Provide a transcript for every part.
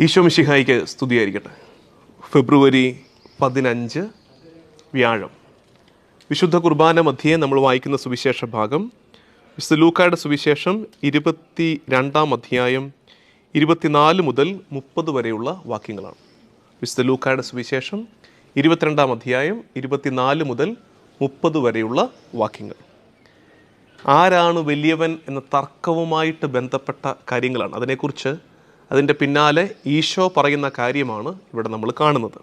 ഈശോ മിശിഹായിക്ക് സ്തുതിയായിരിക്കട്ടെ. ഫെബ്രുവരി പതിനഞ്ച് വ്യാഴം. വിശുദ്ധ കുർബാന മധ്യേ നമ്മൾ വായിക്കുന്ന സുവിശേഷ ഭാഗം വിശുദ്ധ ലൂക്കായുടെ സുവിശേഷം ഇരുപത്തി രണ്ടാം അധ്യായം ഇരുപത്തിനാല് മുതൽ മുപ്പത് വരെയുള്ള വാക്യങ്ങളാണ്. വിശുദ്ധ ലൂക്കായുടെ സുവിശേഷം ഇരുപത്തിരണ്ടാം അധ്യായം ഇരുപത്തിനാല് മുതൽ മുപ്പത് വരെയുള്ള വാക്യങ്ങൾ. ആരാണ് വലിയവൻ എന്ന തർക്കവുമായിട്ട് ബന്ധപ്പെട്ട കാര്യങ്ങളാണ്. അതിനെക്കുറിച്ച് അതിന്റെ പിന്നാലെ ഈശോ പറയുന്ന കാര്യമാണ് ഇവിടെ നമ്മൾ കാണുന്നത്.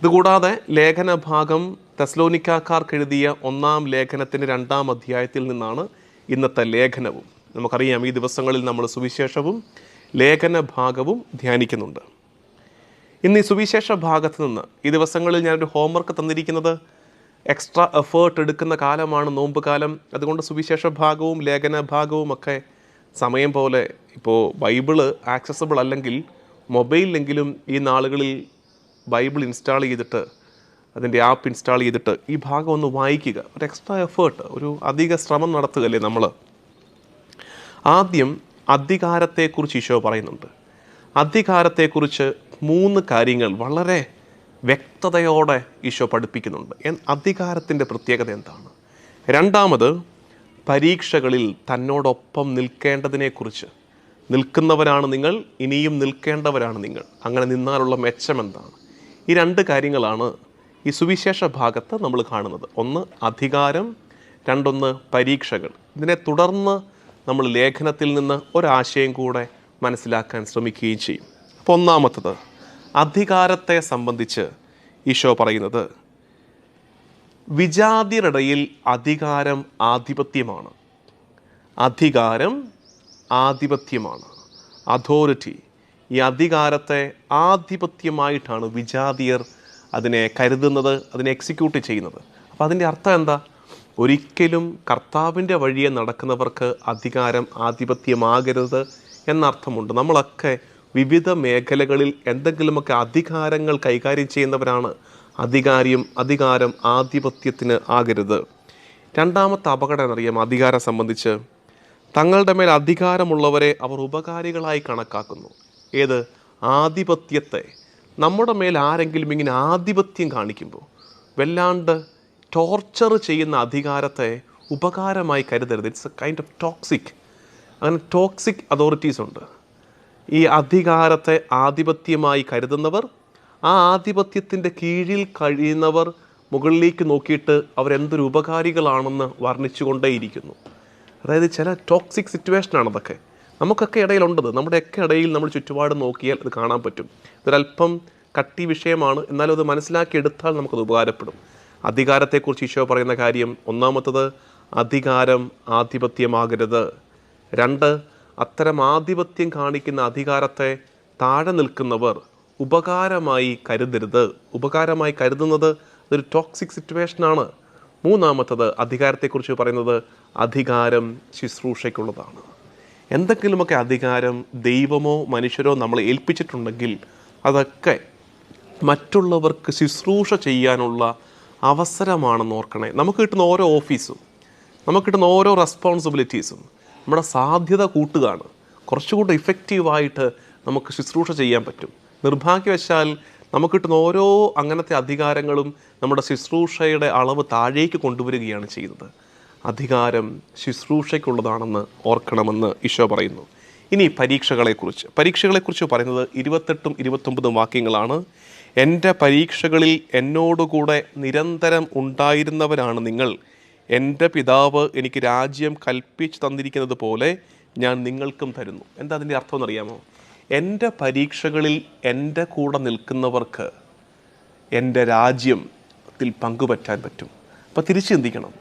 ഇതുകൂടാതെ ലേഖന ഭാഗം തെസ്ലോനിക്കാക്കാർക്ക് എഴുതിയ ഒന്നാം ലേഖനത്തിന്റെ രണ്ടാം അധ്യായത്തിൽ നിന്നാണ് ഇന്നത്തെ ലേഖനവും. നമുക്കറിയാം ഈ ദിവസങ്ങളിൽ നമ്മൾ സുവിശേഷവും ലേഖന ഭാഗവും ധ്യാനിക്കുന്നുണ്ട്. ഇന്ന് ഈ സുവിശേഷ ഭാഗത്ത് നിന്ന് ഈ ദിവസങ്ങളിൽ ഞാനൊരു ഹോംവർക്ക് തന്നിരിക്കുന്നത് എക്സ്ട്രാ എഫേർട്ട് എടുക്കുന്ന കാലമാണ് നോമ്പ് കാലം. അതുകൊണ്ട് സുവിശേഷ ഭാഗവും ലേഖന ഭാഗവും ഒക്കെ സമയം പോലെ ഇപ്പോൾ ബൈബിൾ ആക്സസബിൾ അല്ലെങ്കിൽ മൊബൈലിലെങ്കിലും ഈ നാളുകളിൽ ബൈബിൾ ഇൻസ്റ്റാൾ ചെയ്തിട്ട് അതിന്റെ ആപ്പ് ഇൻസ്റ്റാൾ ചെയ്തിട്ട് ഈ ഭാഗം ഒന്ന് വായിക്കുക. ഒരു എക്സ്ട്രാ എഫേർട്ട് ഒരു അധിക ശ്രമം നടത്തുകയല്ലേ നമ്മൾ ആദ്യം അധികാരത്തെക്കുറിച്ച് ഈശോ പറയുന്നുണ്ട്. അധികാരത്തെക്കുറിച്ച് മൂന്ന് കാര്യങ്ങൾ വളരെ വ്യക്തതയോടെ ഈശോ പഠിപ്പിക്കുന്നുണ്ട്. അധികാരത്തിന്റെ പ്രത്യേകത എന്താണ്? രണ്ടാമത് പരീക്ഷകളിൽ തന്നോടൊപ്പം നിൽക്കേണ്ടതിനെക്കുറിച്ച്. നിൽക്കുന്നവരാണ് നിങ്ങൾ ഇനിയും നിൽക്കേണ്ടവരാണ് നിങ്ങൾ. അങ്ങനെ നിന്നാലുള്ള മെച്ചം എന്താണ്? ഈ രണ്ട് കാര്യങ്ങളാണ് ഈ സുവിശേഷ ഭാഗത്ത് നമ്മൾ കാണുന്നത്. ഒന്ന് അധികാരം. രണ്ടൊന്ന് പരീക്ഷകൾ. ഇതിനെ തുടർന്ന് നമ്മൾ ലേഖനത്തിൽ നിന്ന് ഒരാശയം കൂടെ മനസ്സിലാക്കാൻ ശ്രമിക്കുകയും ചെയ്യും. അപ്പോൾ ഒന്നാമത്തത് അധികാരത്തെ സംബന്ധിച്ച് ഈശോ പറയുന്നത് വിജാതിയരിടയിൽ അധികാരം ആധിപത്യമാണ്. അധികാരം ആധിപത്യമാണ്. അതോറിറ്റി ഈ അധികാരത്തെ ആധിപത്യമായിട്ടാണ് വിജാതിയർ അതിനെ കരുതുന്നത് അതിനെ എക്സിക്യൂട്ട് ചെയ്യുന്നത്. അപ്പോൾ അതിന്റെ അർത്ഥം എന്താ? ഒരിക്കലും കർത്താവിന്റെ വഴിയെ നടക്കുന്നവർക്ക് അധികാരം ആധിപത്യമാകരുത് എന്നർത്ഥമുണ്ട്. നമ്മളൊക്കെ വിവിധ മേഖലകളിൽ എന്തെങ്കിലുമൊക്കെ അധികാരങ്ങൾ കൈകാര്യം ചെയ്യുന്നവരാണ്. അധികാരിയും അധികാരം ആധിപത്യത്തിന് ആകരുത്. രണ്ടാമത്തെ അപകടം അറിയാം അധികാരം സംബന്ധിച്ച്. തങ്ങളുടെ മേൽ അധികാരമുള്ളവരെ അവർ ഉപകാരികളായി കണക്കാക്കുന്നു. ഏത്? ആധിപത്യത്തെ. നമ്മുടെ മേൽ ആരെങ്കിലും ഇങ്ങനെ ആധിപത്യം കാണിക്കുമ്പോൾ വല്ലാണ്ട് ടോർച്ചർ ചെയ്യുന്ന അധികാരത്തെ ഉപകാരമായി കരുതരുത്. It's a kind of toxic അങ്ങനെ ടോക്സിക് അതോറിറ്റീസ് ഉണ്ട്. ഈ അധികാരത്തെ ആധിപത്യമായി കരുതുന്നവർ ആ ആധിപത്യത്തിന്റെ കീഴിൽ കഴിയുന്നവർ മുകളിലേക്ക് നോക്കിയിട്ട് അവരെന്തൊരു ഉപകാരികളാണെന്ന് വർണിച്ചുകൊണ്ടേയിരിക്കുന്നു. അതായത് ചില ടോക്സിക് സിറ്റുവേഷനാണ് അതൊക്കെ. നമുക്കൊക്കെ ഇടയിലുണ്ടത്. നമ്മുടെയൊക്കെ ഇടയിൽ നമ്മൾ ചുറ്റുപാട് നോക്കിയാൽ അത് കാണാൻ പറ്റും. ഇതൊരല്പം കട്ടി വിഷയമാണ്. എന്നാലും അത് മനസ്സിലാക്കിയെടുത്താൽ നമുക്കത് ഉപകാരപ്പെടും. അധികാരത്തെക്കുറിച്ച് ഈശോ പറയുന്ന കാര്യം ഒന്നാമത്തത് അധികാരം ആധിപത്യമാകരുത്. രണ്ട് അത്തരം ആധിപത്യം കാണിക്കുന്ന അധികാരത്തെ താഴെ നിൽക്കുന്നവർ ഉപകാരമായി കരുതരുത്. ഉപകാരമായി കരുതുന്നത് ഒരു ടോക്സിക് സിറ്റുവേഷനാണ് മൂന്നാമത്തത് അധികാരത്തെക്കുറിച്ച് പറയുന്നത് അധികാരം ശുശ്രൂഷയ്ക്കുള്ളതാണ്. എന്തെങ്കിലുമൊക്കെ അധികാരം ദൈവമോ മനുഷ്യരോ നമ്മൾ ഏൽപ്പിച്ചിട്ടുണ്ടെങ്കിൽ അതൊക്കെ മറ്റുള്ളവർക്ക് ശുശ്രൂഷ ചെയ്യാനുള്ള അവസരമാണെന്ന് ഓർക്കണേ. നമുക്ക് കിട്ടുന്ന ഓരോ ഓഫീസും നമുക്ക് കിട്ടുന്ന ഓരോ റെസ്പോൺസിബിലിറ്റീസും നമ്മുടെ സാധ്യത കൂട്ടുകയാണ്. കുറച്ചുകൂടെ ഇഫക്റ്റീവായിട്ട് നമുക്ക് ശുശ്രൂഷ ചെയ്യാൻ പറ്റും. നിർഭാഗ്യവശാൽ നമുക്ക് കിട്ടുന്ന ഓരോ അങ്ങനത്തെ അധികാരങ്ങളും നമ്മുടെ ശുശ്രൂഷയുടെ അളവ് താഴേക്ക് കൊണ്ടുവരികയാണ് ചെയ്യുന്നത്. അധികാരം ശുശ്രൂഷയ്ക്കുള്ളതാണെന്ന് ഓർക്കണമെന്ന് ഈശോ പറയുന്നു. ഇനി പരീക്ഷകളെക്കുറിച്ച്. പരീക്ഷകളെക്കുറിച്ച് പറയുന്നത് ഇരുപത്തെട്ടും ഇരുപത്തൊമ്പതും വാക്യങ്ങളാണ്. എന്റെ പരീക്ഷകളിൽ എന്നോടുകൂടെ നിരന്തരം ഉണ്ടായിരുന്നവരാണ് നിങ്ങൾ. എന്റെ പിതാവ് എനിക്ക് രാജ്യം കൽപ്പിച്ചു തന്നിരിക്കുന്നത് പോലെ ഞാൻ നിങ്ങൾക്കും തരുന്നു. എന്താ അതിന്റെ അർത്ഥം എന്നറിയാമോ? എന്റെ പരീക്ഷകളിൽ എന്റെ കൂടെ നിൽക്കുന്നവർക്ക് എന്റെ രാജ്യത്തിൽ പങ്കുപറ്റാൻ പറ്റും. അപ്പോൾ തിരിച്ചു ചിന്തിക്കണം.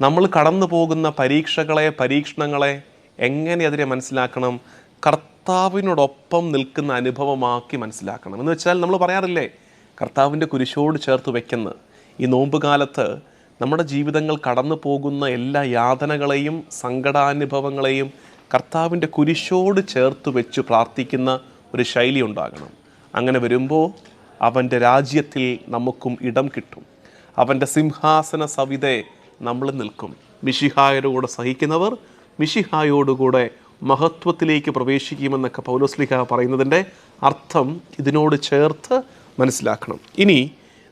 നമ്മൾ കടന്നു പോകുന്ന പരീക്ഷകളെ പരീക്ഷണങ്ങളെ എങ്ങനെ അതിനെ മനസ്സിലാക്കണം? കർത്താവിനോടൊപ്പം നിൽക്കുന്ന അനുഭവമാക്കി മനസ്സിലാക്കണം. എന്ന് വെച്ചാൽ നമ്മൾ പറയാറില്ലേ കർത്താവിന്റെ കുരിശോട് ചേർത്ത് വെക്കുന്ന ഈ നോമ്പ് കാലത്ത് നമ്മുടെ ജീവിതങ്ങൾ കടന്നു പോകുന്ന എല്ലാ യാതനകളെയും സങ്കടാനുഭവങ്ങളെയും കർത്താവിന്റെ കുരിശോട് ചേർത്ത് വെച്ച് പ്രാർത്ഥിക്കുന്ന ഒരു ശൈലി ഉണ്ടാകണം. അങ്ങനെ വരുമ്പോൾ അവന്റെ രാജ്യത്തിൽ നമുക്കും ഇടം കിട്ടും. അവന്റെ സിംഹാസന സവിതെ നമ്മൾ നിൽക്കും. മിഷിഹായരോട് സഹിക്കുന്നവർ മിഷിഹായോടുകൂടെ മഹത്വത്തിലേക്ക് പ്രവേശിക്കുമെന്നൊക്കെ പൗലോസ്ലിഹ പറയുന്നതിന്റെ അർത്ഥം ഇതിനോട് ചേർത്ത് മനസ്സിലാക്കണം. ഇനി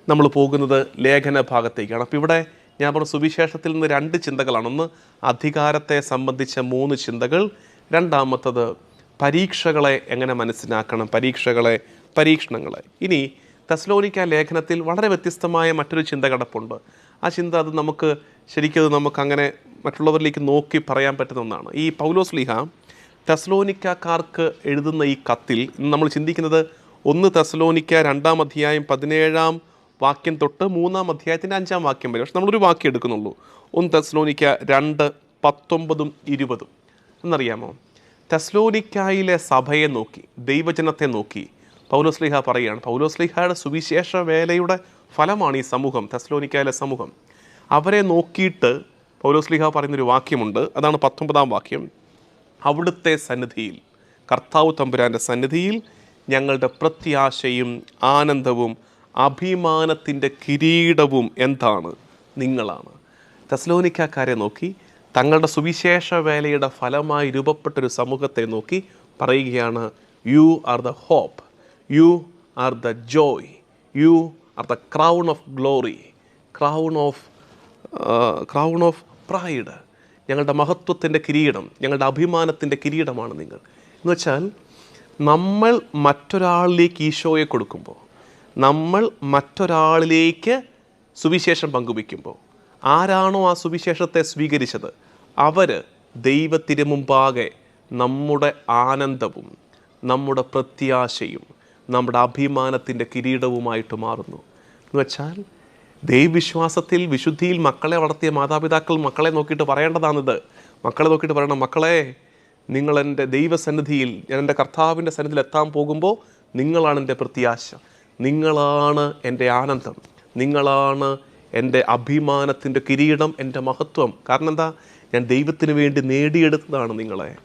നമ്മൾ പോകുന്നത് ലേഖന ഭാഗത്തേക്കാണ് അപ്പോൾ ഇവിടെ ഞാൻ പറഞ്ഞു സുവിശേഷത്തിൽ നിന്ന് രണ്ട് ചിന്തകളാണ്. ഒന്ന് അധികാരത്തെ സംബന്ധിച്ച മൂന്ന് ചിന്തകൾ. രണ്ടാമത്തത് പരീക്ഷകളെ എങ്ങനെ മനസ്സിലാക്കണം പരീക്ഷകളെ പരീക്ഷണങ്ങളെ. ഇനി തസ്ലോനിക്ക ലേഖനത്തിൽ വളരെ വ്യത്യസ്തമായ മറ്റൊരു ചിന്ത കിടപ്പുണ്ട്. ആ ചിന്ത അത് നമുക്ക് ശരിക്കും നമുക്ക് അങ്ങനെ മറ്റുള്ളവരിലേക്ക് നോക്കി പറയാൻ പറ്റുന്ന ഒന്നാണ്. ഈ പൗലോസ് ലീഹ തെസ്ലോനിക്കാർക്ക് എഴുതുന്ന ഈ കത്തിൽ നമ്മൾ ചിന്തിക്കുന്നത് ഒന്ന് തെസ്ലോനിക്ക രണ്ടാം അധ്യായം പതിനേഴാം വാക്യം തൊട്ട് മൂന്നാം അധ്യായത്തിന്റെ അഞ്ചാം വാക്യം വരെ. പക്ഷെ നമ്മളൊരു വാക്യം എടുക്കുന്നുള്ളൂ. ഒന്ന് തെസ്ലോനിക്ക രണ്ട് പത്തൊമ്പതും ഇരുപതും. എന്നറിയാമോ? തെസ്ലോനിക്കായിലെ സഭയെ നോക്കി ദൈവജനത്തെ നോക്കി പൗലോസ്ലിഹ പറയുകയാണ്. പൗലോസ്ലിഹയുടെ സുവിശേഷ വേലയുടെ ഫലമാണ് ഈ സമൂഹം തെസ്ലോനിക്കായിലെ സമൂഹം. അവരെ നോക്കിയിട്ട് പൗലോസ്ലിഹ പറയുന്നൊരു വാക്യമുണ്ട്. അതാണ് പത്തൊമ്പതാം വാക്യം. അവിടുത്തെ സന്നിധിയിൽ കർത്താവ് തമ്പുരാന്റെ സന്നിധിയിൽ ഞങ്ങളുടെ പ്രത്യാശയും ആനന്ദവും അഭിമാനത്തിന്റെ കിരീടവും എന്താണ്? നിങ്ങളാണ്. തെസ്ലോനിക്കാക്കാരെ നോക്കി തങ്ങളുടെ സുവിശേഷ വേലയുടെ ഫലമായി രൂപപ്പെട്ടൊരു സമൂഹത്തെ നോക്കി പറയുകയാണ് you are the hope you are the joy you are the crown of glory crown of crown of pride ഞങ്ങളുടെ മഹത്വത്തിന്റെ കിരീടം ഞങ്ങളുടെ അഭിമാനത്തിന്റെ കിരീടമാണ് നിങ്ങൾ. എന്ന് വെച്ചാൽ നമ്മൾ മറ്റൊരാളിലേക്ക് ഈശോയെ കൊടുക്കുമ്പോൾ നമ്മൾ മറ്റൊരാളിലേക്ക് സുവിശേഷം പങ്കുവയ്ക്കുമ്പോൾ ആരാണോ ആ സുവിശേഷത്തെ സ്വീകരിച്ചത്? അവർ ദൈവത്തിന് മുമ്പാകെ നമ്മുടെ ആനന്ദവും നമ്മുടെ പ്രത്യാശയും നമ്മുടെ അഭിമാനത്തിന്റെ കിരീടവുമായിട്ട് മാറുന്നു. എന്ന് വെച്ചാൽ ദൈവവിശ്വാസത്തിൽ വിശുദ്ധിയിൽ മക്കളെ വളർത്തിയ മാതാപിതാക്കൾ മക്കളെ നോക്കിയിട്ട് പറയേണ്ടതാണിത്. മക്കളെ നോക്കിയിട്ട് പറയണം മക്കളെ നിങ്ങൾ എന്റെ ദൈവസന്നിധിയിൽ ഞാൻ എന്റെ കർത്താവിന്റെ സന്നിധിയിൽ എത്താൻ പോകുമ്പോൾ നിങ്ങളാണ് എന്റെ പ്രത്യാശ. നിങ്ങളാണ് എന്റെ ആനന്ദം. നിങ്ങളാണ് എന്റെ അഭിമാനത്തിന്റെ കിരീടം എന്റെ മഹത്വം. കാരണം എന്താ? ഞാൻ ദൈവത്തിന് വേണ്ടി നേടിയെടുത്തതാണ് നിങ്ങളെ.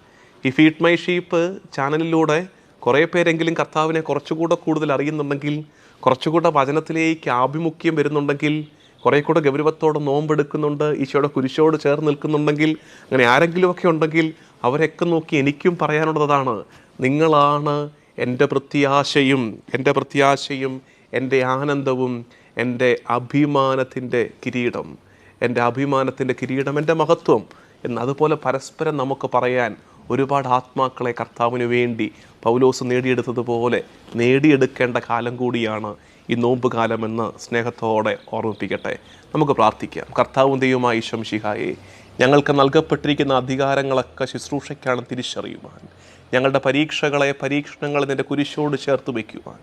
ഈ ഫീഡ് മൈ ഷീപ്പ് ചാനലിലൂടെ കുറേ പേരെങ്കിലും കർത്താവിനെ കുറച്ചുകൂടെ കൂടുതൽ അറിയുന്നുണ്ടെങ്കിൽ കുറച്ചുകൂടെ വചനത്തിലേക്ക് ആഭിമുഖ്യം വരുന്നുണ്ടെങ്കിൽ കുറേ കൂടെ ഗൗരവത്തോടെ നോമ്പെടുക്കുന്നുണ്ട് ഈശോയുടെ കുരിശോട് ചേർന്ന് നിൽക്കുന്നുണ്ടെങ്കിൽ അങ്ങനെ ആരെങ്കിലുമൊക്കെ ഉണ്ടെങ്കിൽ അവരെയൊക്കെ നോക്കി എനിക്കും പറയാനുള്ളതാണ് നിങ്ങളാണ് എന്റെ പ്രത്യാശയും എന്റെ പ്രത്യാശയും എന്റെ ആനന്ദവും എന്റെ അഭിമാനത്തിന്റെ കിരീടം എന്റെ അഭിമാനത്തിന്റെ കിരീടം എന്റെ മഹത്വം എന്ന് അതുപോലെ പരസ്പരം നമുക്ക് പറയാൻ ഒരുപാട് ആത്മാക്കളെ കർത്താവിന് വേണ്ടി പൗലോസ് നേടിയെടുത്തതുപോലെ നേടിയെടുക്കേണ്ട കാലം കൂടിയാണ് ഈ നോമ്പ് കാലമെന്ന് സ്നേഹത്തോടെ ഓർമ്മിപ്പിക്കട്ടെ. നമുക്ക് പ്രാർത്ഥിക്കാം. കർത്താവും ദൈവമായി ശംഷിഹായെ ഞങ്ങൾക്ക് നൽകപ്പെട്ടിരിക്കുന്ന അധികാരങ്ങളൊക്കെ ശുശ്രൂഷയ്ക്കാണ് തിരിച്ചറിയുവാൻ. ഞങ്ങളുടെ പരീക്ഷകളെ പരീക്ഷണങ്ങളെ നിന്റെ കുരിശോട് ചേർത്ത് വയ്ക്കുവാൻ.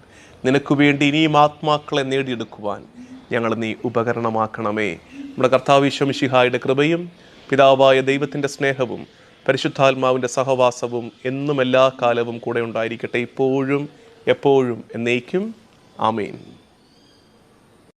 നിനക്ക് വേണ്ടി ഇനിയും ആത്മാക്കളെ നേടിയെടുക്കുവാൻ ഞങ്ങൾ നീ ഉപകരണമാക്കണമേ. നമ്മുടെ കർത്താവ് ശംഷിഹായുടെ കൃപയും പിതാവായ ദൈവത്തിന്റെ സ്നേഹവും പരിശുദ്ധാത്മാവിന്റെ സഹവാസവും എന്നും എല്ലാ കാലവും കൂടെ ഉണ്ടായിരിക്കട്ടെ ഇപ്പോഴും എപ്പോഴും എന്നേക്കും. ആമേൻ.